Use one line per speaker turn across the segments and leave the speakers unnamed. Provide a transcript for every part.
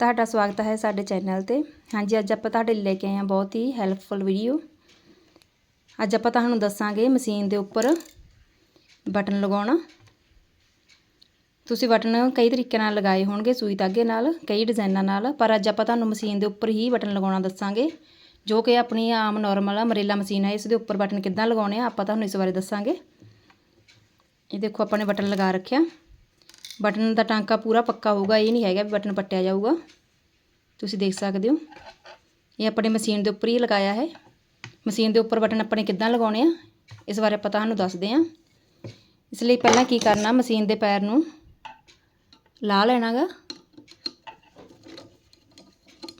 ਤੁਹਾਡਾ ਸਵਾਗਤ ਹੈ ਸਾਡੇ ਚੈਨਲ ਤੇ। ਹਾਂਜੀ, ਅੱਜ ਆਪਾਂ ਤੁਹਾਡੇ ਲਈ ਲੈ ਕੇ ਆਏ ਹਾਂ ਬਹੁਤ ਹੀ ਹੈਲਪਫੁਲ ਵੀਡੀਓ ਅੱਜ ਆਪਾਂ ਤੁਹਾਨੂੰ ਦੱਸਾਂਗੇ ਮਸ਼ੀਨ ਦੇ ਉੱਪਰ ਬਟਨ ਲਗਾਉਣਾ। ਤੁਸੀਂ ਬਟਨ ਕਈ ਤਰੀਕੇ ਨਾਲ ਲਗਾਏ ਹੋਣਗੇ, ਸੂਈ ਧਾਗੇ ਨਾਲ, ਕਈ ਡਿਜ਼ਾਈਨਾਂ ਨਾਲ, ਪਰ ਅੱਜ ਆਪਾਂ ਤੁਹਾਨੂੰ ਮਸ਼ੀਨ ਦੇ ਉੱਪਰ ਹੀ ਬਟਨ ਲਗਾਉਣਾ ਦੱਸਾਂਗੇ। ਜੋ ਕਿ ਆਪਣੀ ਆਮ ਨਾਰਮਲ ਮਰੇਲਾ ਮਸ਼ੀਨ ਹੈ, ਇਸ ਦੇ ਉੱਪਰ ਬਟਨ ਕਿੱਦਾਂ ਲਗਾਉਣੇ ਆ, ਆਪਾਂ ਤੁਹਾਨੂੰ ਇਸ ਬਾਰੇ ਦੱਸਾਂਗੇ। ਇਹ ਦੇਖੋ, ਆਪਾਂ ਨੇ ਬਟਨ ਲਗਾ ਰੱਖਿਆ। ਬਟਨ ਦਾ ਟਾਂਕਾ ਪੂਰਾ ਪੱਕਾ ਹੋਊਗਾ, ਇਹ ਨਹੀਂ ਹੈਗਾ ਵੀ ਬਟਨ ਪੱਟਿਆ ਜਾਊਗਾ। ਤੁਸੀਂ ਦੇਖ ਸਕਦੇ ਹੋ। ਇਹ ਆਪਣੇ ਮਸ਼ੀਨ ਦੇ ਉੱਪਰ ਹੀ ਲਗਾਇਆ ਹੈ। ਮਸ਼ੀਨ ਦੇ ਉੱਪਰ ਬਟਨ ਆਪਣੇ ਕਿੱਦਾਂ ਲਗਾਉਣੇ ਆ, ਇਸ ਬਾਰੇ ਆਪਾਂ ਤੁਹਾਨੂੰ ਦੱਸਦੇ ਹਾਂ। ਇਸ ਲਈ ਪਹਿਲਾਂ ਕੀ ਕਰਨਾ, ਮਸ਼ੀਨ ਦੇ ਪੈਰ ਨੂੰ ਲਾ ਲੈਣਾਗਾ।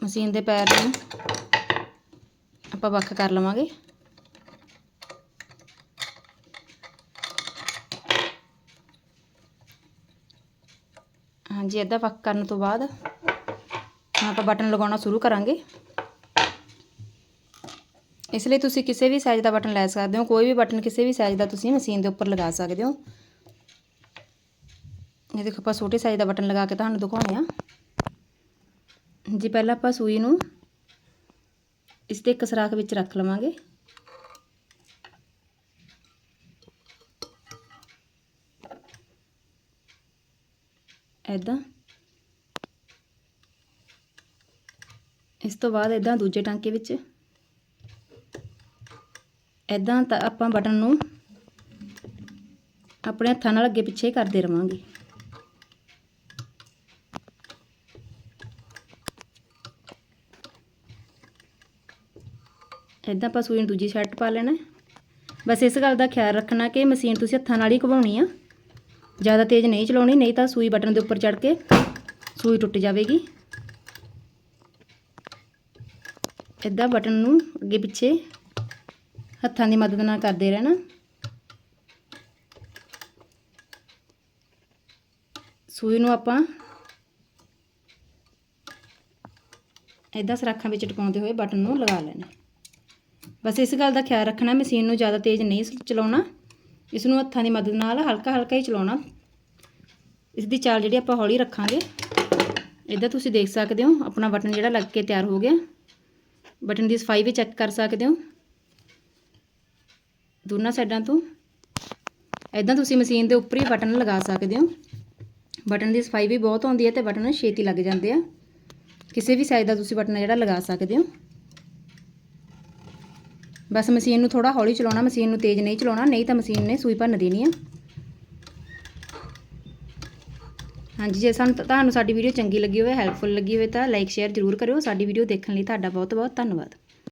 ਮਸ਼ੀਨ ਦੇ ਪੈਰ ਨੂੰ ਆਪਾਂ ਵੱਖ ਕਰ ਲਵਾਂਗੇ। ਹਾਂਜੀ ਇੱਦਾਂ ਵੱਖ ਕਰਨ ਤੋਂ ਬਾਅਦ ਹੁਣ ਆਪਾਂ ਬਟਨ ਲਗਾਉਣਾ ਸ਼ੁਰੂ ਕਰਾਂਗੇ। ਇਸ ਲਈ ਤੁਸੀਂ ਕਿਸੇ ਵੀ ਸਾਈਜ਼ ਦਾ ਬਟਨ ਲੈ ਸਕਦੇ ਹੋ, ਕੋਈ ਵੀ ਬਟਨ ਕਿਸੇ ਵੀ ਸਾਈਜ਼ ਦਾ ਤੁਸੀਂ ਮਸ਼ੀਨ ਦੇ ਉੱਪਰ ਲਗਾ ਸਕਦੇ ਹੋ। ਇਹ ਦੇਖੋ, ਆਪਾਂ ਛੋਟੇ ਸਾਈਜ਼ ਦਾ ਬਟਨ ਲਗਾ ਕੇ ਤੁਹਾਨੂੰ ਦਿਖਾਉਣੇ ਆ ਜੀ ਪਹਿਲਾਂ ਆਪਾਂ ਸੂਈ ਨੂੰ ਇਸ ਤੇ ਇੱਕ ਸਰਾਖ ਵਿੱਚ ਰੱਖ ਲਵਾਂਗੇ। ਐਦਾਂ ਇਸ ਤੋਂ ਬਾਅਦ ਇਦਾਂ ਦੂਜੇ ਟਾਂਕੇ ਵਿੱਚ। ਇਦਾਂ ਤਾਂ ਆਪਾਂ ਬਟਨ ਨੂੰ ਆਪਣੇ ਹੱਥਾਂ ਨਾਲ ਅੱਗੇ ਪਿੱਛੇ ਕਰਦੇ ਰਵਾਂਗੇ। ਇਦਾਂ ਆਪਾਂ ਸੂਈ ਨੂੰ ਦੂਜੀ ਸਾਈਡ ਪਾ ਲੈਣਾ। ਬਸ ਇਸ ਗੱਲ ਦਾ ਖਿਆਲ ਰੱਖਣਾ ਕਿ ਮਸ਼ੀਨ ਤੁਸੀਂ ਹੱਥਾਂ ਨਾਲ ਹੀ ਘਵਾਉਣੀ ਆ। ਜ਼ਿਆਦਾ ਤੇਜ਼ ਨਹੀਂ ਚਲਾਉਣੀ, ਨਹੀਂ ਤਾਂ ਸੂਈ ਬਟਨ ਦੇ ਉੱਪਰ ਚੜ ਕੇ ਸੂਈ ਟੁੱਟ ਜਾਵੇਗੀ। ਇਦਾਂ ਬਟਨ ਨੂੰ ਅੱਗੇ ਪਿੱਛੇ ਹੱਥਾਂ ਦੀ ਮਦਦ ਨਾਲ ਕਰਦੇ ਰਹਿਣਾ। ਸੂਈ ਨੂੰ ਆਪਾਂ ਇਦਾਂ ਸਰਾਖਾਂ ਵਿੱਚ ਟਪਾਉਂਦੇ ਹੋਏ ਬਟਨ ਨੂੰ ਲਗਾ ਲੈਣਾ। ਬਸ ਇਸ ਗੱਲ ਦਾ ਖਿਆਲ ਰੱਖਣਾ, ਮਸ਼ੀਨ ਨੂੰ ਜ਼ਿਆਦਾ ਤੇਜ਼ ਨਹੀਂ ਚਲਾਉਣਾ। ਇਸ ਨੂੰ ਹੱਥਾਂ ਦੀ ਮਦਦ ਨਾਲ ਹਲਕਾ ਹਲਕਾ ਹੀ ਚਲਾਉਣਾ। ਇਸ ਦੀ ਚਾਲ ਜਿਹੜੀ ਆਪਾਂ ਹੌਲੀ ਰੱਖਾਂਗੇ। ਇਦਾਂ ਤੁਸੀਂ ਦੇਖ ਸਕਦੇ ਹੋ, ਆਪਣਾ ਬਟਨ ਜਿਹੜਾ ਲੱਗ ਕੇ ਤਿਆਰ ਹੋ ਗਿਆ। ਬਟਨ ਦੀ ਸਫ਼ਾਈ ਵੀ ਚੈੱਕ ਕਰ ਸਕਦੇ ਹੋ। ਦੋਨਾਂ ਸਾਈਡਾਂ ਤੋਂ। ਇਦਾਂ ਤੁਸੀਂ ਮਸ਼ੀਨ ਦੇ ਉੱਪਰ ਹੀ ਬਟਨ ਲਗਾ ਸਕਦੇ ਹੋ। ਬਟਨ ਦੀ ਸਫ਼ਾਈ ਵੀ ਬਹੁਤ ਆਉਂਦੀ ਹੈ ਤੇ ਬਟਨ ਛੇਤੀ ਲੱਗ ਜਾਂਦੇ ਆ। ਕਿਸੇ ਵੀ ਸਾਈਜ਼ ਦਾ ਤੁਸੀਂ ਬਟਨ ਜਿਹੜਾ ਲਗਾ ਸਕਦੇ ਹੋ। ਬਸ ਮਸ਼ੀਨ ਨੂੰ ਥੋੜਾ ਹੌਲੀ ਚਲਾਉਣਾ, ਮਸ਼ੀਨ ਨੂੰ ਤੇਜ਼ ਨਹੀਂ ਚਲਾਉਣਾ, ਨਹੀਂ ਤਾਂ ਮਸ਼ੀਨ ਨੇ ਸੂਈ ਭੰਨ ਦੇਣੀ ਆ। ਹਾਂਜੀ, ਜੇ ਸਾਨੂੰ ਤੁਹਾਨੂੰ ਸਾਡੀ ਵੀਡੀਓ ਚੰਗੀ ਲੱਗੀ ਹੋਵੇ ਹੈਲਪਫੁਲ ਲੱਗੀ ਹੋਵੇ ਤਾਂ ਲਾਈਕ ਸ਼ੇਅਰ ਜ਼ਰੂਰ ਕਰਿਓ। ਸਾਡੀ ਵੀਡੀਓ ਦੇਖਣ ਲਈ ਤੁਹਾਡਾ ਬਹੁਤ ਬਹੁਤ ਧੰਨਵਾਦ।